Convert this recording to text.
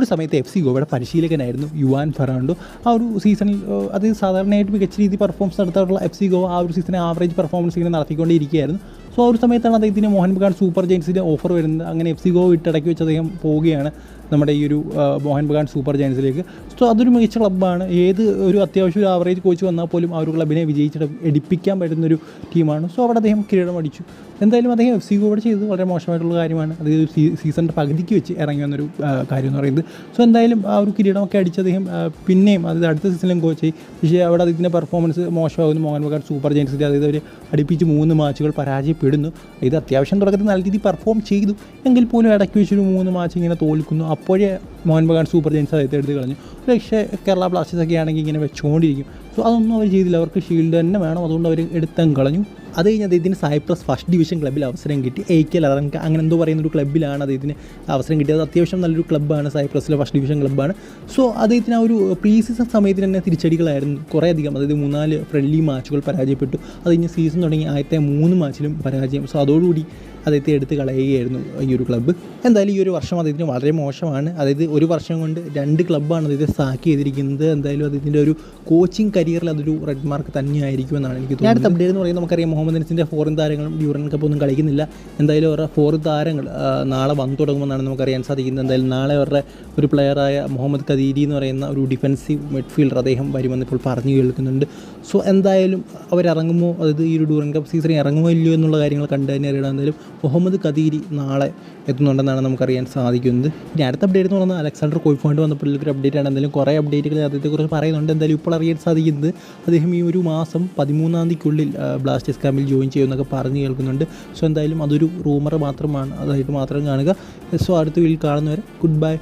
ഒരു സമയത്ത് F C ഗോവയുടെ പരിശീലകനായിരുന്നു യുവാൻ ഫെറാണ്ടോ. ആ ഒരു സീസണിൽ അത് സാധാരണയായിട്ട് മികച്ച രീതിയിൽ പെർഫോമൻസ് നടത്താറുള്ള എഫ് സി ഗോവ ആ ഒരു സീസണിൽ ആവറേജ് പെർഫോമൻസ് ഇങ്ങനെ നടത്തിക്കൊണ്ടിരിക്കുകയായിരുന്നു സോ ആ ഒരു സമയത്താണ് അദ്ദേഹത്തിന് മോഹൻ ബഗാൻ സൂപ്പർ ജയൻസിന്റെ ഓഫർ വരുന്നത്. അങ്ങനെ എഫ് സി ഗോവ ഇട്ടടക്കി വെച്ച് അദ്ദേഹം പോവുകയാണ്. നമ്മുടെ ഈ ഒരു മോഹൻ ബഗാൻ സൂപ്പർ ജയൻസിലേക്ക്. സോ അതൊരു മികച്ച ക്ലബ്ബാണ്. ഏത് ഒരു അത്യാവശ്യം ഒരു ആവറേജ് കോച്ച് വന്നാൽ പോലും ആ ഒരു ക്ലബിനെ വിജയിച്ചിട്ട് എടുപ്പിക്കാൻ പറ്റുന്നൊരു ടീമാണ്. സോ അവിടെ അദ്ദേഹം കിരീടം അടിച്ചു. എന്തായാലും അദ്ദേഹം എഫ് സി കൂടെ ചെയ്തത് വളരെ മോശമായിട്ടുള്ള കാര്യമാണ്. അത് ഒരു സീ സീസണിന്റെ പകുതിക്ക് വെച്ച് ഇറങ്ങി വന്നൊരു കാര്യം എന്ന് പറയുന്നത്. സോ എന്തായാലും ആ ഒരു കിരീടമൊക്കെ അടിച്ച് അദ്ദേഹം പിന്നെയും അത് അടുത്ത സീസണിലും കോച്ച് ചെയ്യും പക്ഷേ അവിടെ അദ്ദേഹത്തിന്റെ പെർഫോമൻസ് മോശമാകുന്നു. മോഹൻ ബഗാൻ സൂപ്പർ ജയൻസിന്റെ അതായത് അവർ അടുപ്പിച്ച് മൂന്ന് മാച്ചുകൾ പരാജയപ്പെടുന്നു. ഇത് അത്യാവശ്യം തുടക്കത്തിൽ നല്ല രീതിയിൽ പെർഫോം ചെയ്തു. എങ്കിൽ പോലും ഇടയ്ക്ക് വെച്ചൊരു മൂന്ന് മാച്ച് ഇങ്ങനെ തോൽക്കുന്നു. അപ്പോഴേ മോഹൻ ബഗാൻ സൂപ്പർ ജെയിൻസ് അദ്ദേഹത്തെ എടുത്ത് കളഞ്ഞു. പക്ഷേ കേരള ബ്ലാസ്റ്റേഴ്സ് ഒക്കെ ആണെങ്കിൽ ഇങ്ങനെ വെച്ചുകൊണ്ടിരിക്കും. സോ അതൊന്നും അവർ ചെയ്തില്ല. അവർക്ക് ഷീൽഡ് തന്നെ വേണം. അതുകൊണ്ട് അവർ എടുത്തങ്ങ് കളഞ്ഞു. അത് കഴിഞ്ഞ് അദ്ദേഹത്തിന് സൈപ്രസ് ഫസ്റ്റ് ഡിവിഷൻ ക്ലബ്ബിൽ അവസരം കിട്ടി. എ കെ ലറൻക അങ്ങനെ എന്തോ പറയുന്ന ഒരു ക്ലബ്ബിലാണ് അദ്ദേഹത്തിന് അവസരം കിട്ടിയത്. അത്യാവശ്യം നല്ലൊരു ക്ലബ്ബാണ് സൈപ്രസിലെ ഫസ്റ്റ് ഡിവിഷൻ ക്ലബ്ബാണ് സോ അദ്ദേഹത്തിന് ആ ഒരു പ്രീ സീസൺ സമയത്തിന് തന്നെ തിരിച്ചടികളായിരുന്നു കുറേയധികം. അതായത് മൂന്നാൽ ഫ്രണ്ട്ലി മാച്ചുകൾ പരാജയപ്പെട്ടു. അത് കഴിഞ്ഞ് സീസൺ തുടങ്ങി ആദ്യത്തെ മൂന്ന് മാച്ചിലും പരാജയം. സോ അതോടുകൂടി അദ്ദേഹത്തെ എടുത്ത് കളയുകയായിരുന്നു ഈ ഒരു ക്ലബ്ബ് എന്തായാലും ഈ ഒരു വർഷം അദ്ദേഹത്തിന് വളരെ മോശമാണ്. അതായത് ഒരു വർഷം കൊണ്ട് രണ്ട് ക്ലബ്ബാണ് അദ്ദേഹത്തെ സാക്ക് ചെയ്തിരിക്കുന്നത്. എന്തായാലും അദ്ദേഹത്തിന്റെ ഒരു കോച്ചിങ് കരിയറിൽ അതൊരു റെഡ് മാർക്ക് തന്നെയായിരിക്കുമെന്നാണ് എനിക്ക് തോന്നുന്നത് അടുത്ത അപ്ഡേറ്റ് എന്ന് പറയുന്നത് നമുക്കറിയാം. മുഹമ്മദ് അനസിന്റെ ഫോറിൻ താരങ്ങളും ഡ്യൂറൻ കപ്പ് ഒന്നും കളിക്കുന്നില്ല. എന്തായാലും അവരുടെ ഫോർ താരങ്ങൾ നാളെ വന്നു തുടങ്ങുമെന്നാണ് നമുക്കറിയാൻ സാധിക്കുന്നത്. എന്തായാലും നാളെ അവരുടെ ഒരു പ്ലെയറായ മുഹമ്മദ് കദീരി എന്ന് പറയുന്ന ഒരു ഡിഫൻസീവ് മിഡ്ഫീൽഡർ അദ്ദേഹം വരുമെന്ന് ഇപ്പോൾ പറഞ്ഞു കേൾക്കുന്നുണ്ട്. സോ എന്തായാലും അവരിറങ്ങുമോ? അതായത് ഈ ഒരു ഡ്യൂറൻ കപ്പ് സീസണിൽ ഇറങ്ങുമോ ഇല്ലയോ എന്നുള്ള കാര്യങ്ങൾ കണ്ടു തന്നെ അറിയണം. എന്തായാലും മുഹമ്മദ് കദീരി നാളെ എത്തുന്നുണ്ടെന്നാണ് നമുക്കറിയാൻ സാധിക്കുന്നത്. ഇനി അടുത്ത അപ്ഡേറ്റ് എന്ന് പറഞ്ഞാൽ അലക്സാണ്ടർ കോയിഫോണ്ട് വന്നപ്പോൾ ഒരു അപ്ഡേറ്റ് ആണ്. എന്തായാലും കുറേ അപ്ഡേറ്റുകൾ അദ്ദേഹത്തെക്കുറിച്ച് പറയുന്നുണ്ട്. എന്തായാലും ഇപ്പോൾ അറിയാൻ സാധിക്കുന്നത് അദ്ദേഹം ഈ ഒരു മാസം പതിമൂന്നാം തീയതിക്കുള്ളിൽ ബ്ലാസ്റ്റേഴ്സ് ക്യാമ്പിൽ ജോയിൻ ചെയ്യുമെന്നൊക്കെ പറഞ്ഞ് കേൾക്കുന്നുണ്ട്. സോ എന്തായാലും അതൊരു റൂമർ മാത്രമാണ്. അതായിട്ട് മാത്രം കാണുക. സോ അടുത്ത വീട്ടിൽ കാണുന്നവരെ ഗുഡ് ബൈ